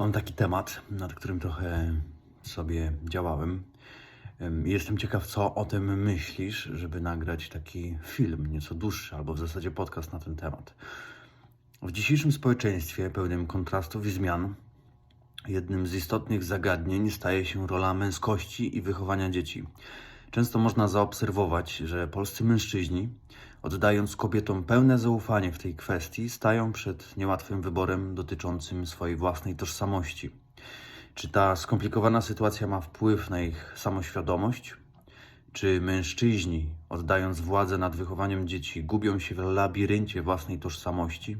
Mam taki temat, nad którym trochę sobie działałem. Jestem ciekaw, co o tym myślisz, żeby nagrać taki film, nieco dłuższy, albo w zasadzie podcast na ten temat. W dzisiejszym społeczeństwie pełnym kontrastów i zmian, jednym z istotnych zagadnień staje się rola męskości i wychowania dzieci. Często można zaobserwować, że polscy mężczyźni, oddając kobietom pełne zaufanie w tej kwestii, stają przed niełatwym wyborem dotyczącym swojej własnej tożsamości. Czy ta skomplikowana sytuacja ma wpływ na ich samoświadomość? Czy mężczyźni, oddając władzę nad wychowaniem dzieci, gubią się w labiryncie własnej tożsamości?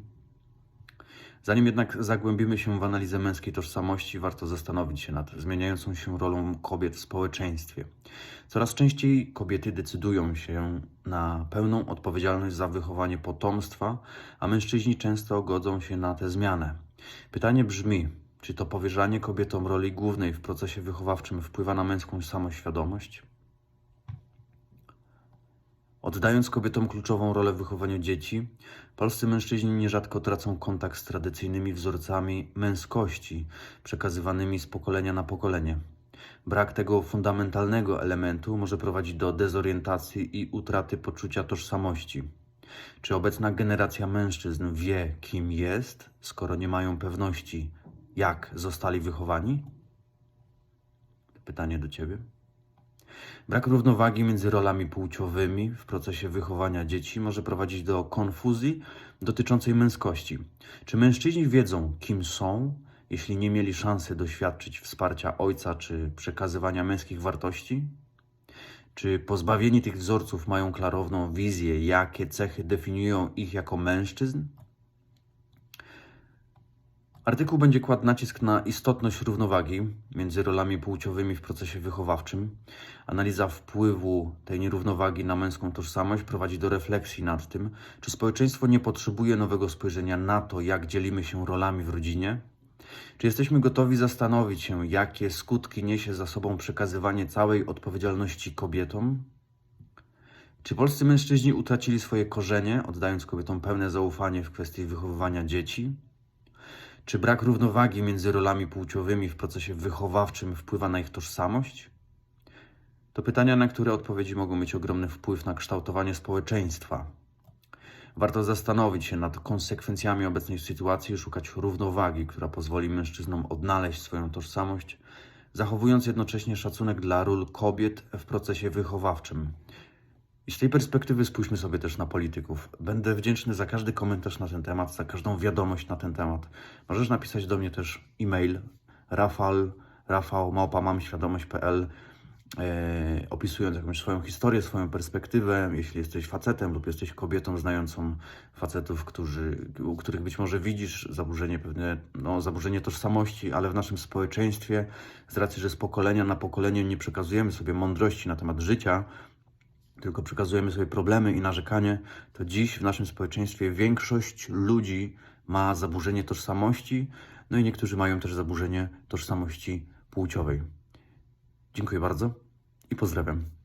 Zanim jednak zagłębimy się w analizę męskiej tożsamości, warto zastanowić się nad zmieniającą się rolą kobiet w społeczeństwie. Coraz częściej kobiety decydują się na pełną odpowiedzialność za wychowanie potomstwa, a mężczyźni często godzą się na tę zmianę. Pytanie brzmi: czy to powierzanie kobietom roli głównej w procesie wychowawczym wpływa na męską samoświadomość? Oddając kobietom kluczową rolę w wychowaniu dzieci, polscy mężczyźni nierzadko tracą kontakt z tradycyjnymi wzorcami męskości przekazywanymi z pokolenia na pokolenie. Brak tego fundamentalnego elementu może prowadzić do dezorientacji i utraty poczucia tożsamości. Czy obecna generacja mężczyzn wie, kim jest, skoro nie mają pewności, jak zostali wychowani? Pytanie do Ciebie. Brak równowagi między rolami płciowymi w procesie wychowania dzieci może prowadzić do konfuzji dotyczącej męskości. Czy mężczyźni wiedzą, kim są, jeśli nie mieli szansy doświadczyć wsparcia ojca czy przekazywania męskich wartości? Czy pozbawieni tych wzorców mają klarowną wizję, jakie cechy definiują ich jako mężczyzn? Artykuł będzie kładł nacisk na istotność równowagi między rolami płciowymi w procesie wychowawczym. Analiza wpływu tej nierównowagi na męską tożsamość prowadzi do refleksji nad tym, czy społeczeństwo nie potrzebuje nowego spojrzenia na to, jak dzielimy się rolami w rodzinie. Czy jesteśmy gotowi zastanowić się, jakie skutki niesie za sobą przekazywanie całej odpowiedzialności kobietom? Czy polscy mężczyźni utracili swoje korzenie, oddając kobietom pełne zaufanie w kwestii wychowywania dzieci? Czy brak równowagi między rolami płciowymi w procesie wychowawczym wpływa na ich tożsamość? To pytania, na które odpowiedzi mogą mieć ogromny wpływ na kształtowanie społeczeństwa. Warto zastanowić się nad konsekwencjami obecnej sytuacji i szukać równowagi, która pozwoli mężczyznom odnaleźć swoją tożsamość, zachowując jednocześnie szacunek dla ról kobiet w procesie wychowawczym. Z tej perspektywy spójrzmy sobie też na polityków. Będę wdzięczny za każdy komentarz na ten temat, za każdą wiadomość na ten temat. Możesz napisać do mnie też e-mail rafal, rafał, małpa, mam świadomość.pl e, opisując jakąś swoją historię, swoją perspektywę, jeśli jesteś facetem lub jesteś kobietą znającą facetów, którzy, u których być może widzisz zaburzenie pewne, no, zaburzenie tożsamości, ale w naszym społeczeństwie, z racji, że z pokolenia na pokolenie nie przekazujemy sobie mądrości na temat życia, tylko przekazujemy sobie problemy i narzekanie, to dziś w naszym społeczeństwie większość ludzi ma zaburzenie tożsamości, no i niektórzy mają też zaburzenie tożsamości płciowej. Dziękuję bardzo i pozdrawiam.